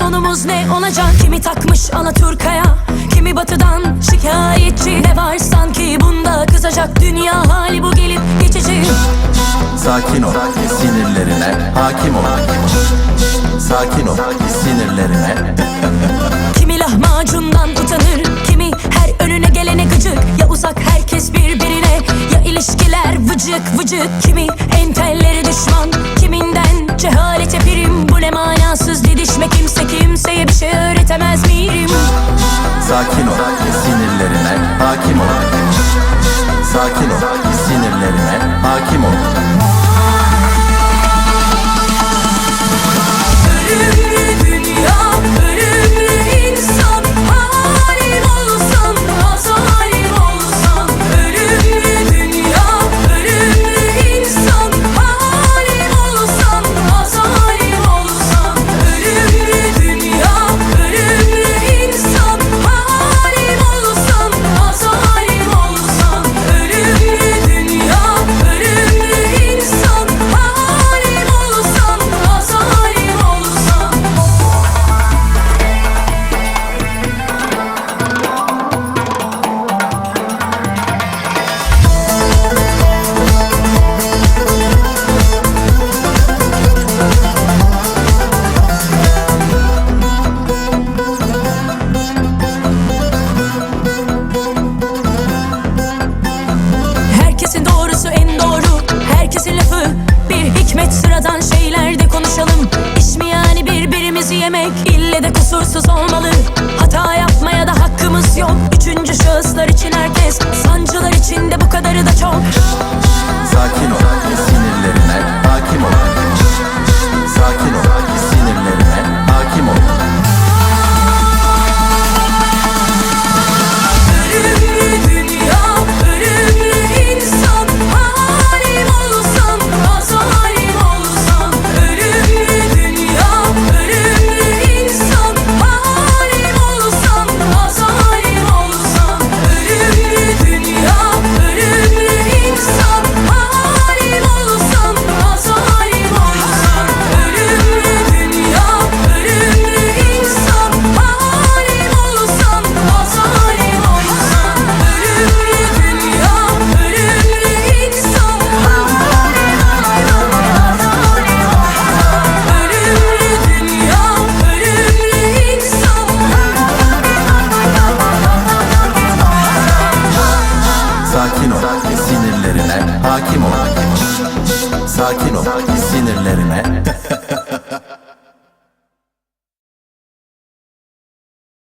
sonumuz ne olacak? Kimi takmış Alaturka'ya? Kimi batıdan şikayetçi? Ne var sanki bunda? Kızacak Dünya hali bu gelip geçici. Sakin ol, sinirlerine hakim ol. Sakin ol, sinirlerine. Kimi lahmacundan utanır Kimi her önüne gelene gıcık. Ya uzak herkes birbirine Ya ilişkiler vıcık vıcık. Kimi entelleri düşman Kiminden cehalete prim Bu ne manasız? Didişme kimse kimseye bir şey öğretemez miyim Sakin ol, sinirlerine hakim ol. Herkesin doğrusu en doğru. Herkesin lafı bir hikmet. Sıradan şeylerde konuşalım. İş mi yani birbirimizi yemek? İlle de kusursuz olmalı. Hata yapmaya da hakkımız yok. Üçüncü şahıslar için herkes Sancılar içinde. Bu kadarı Sakin ol, sinirlerine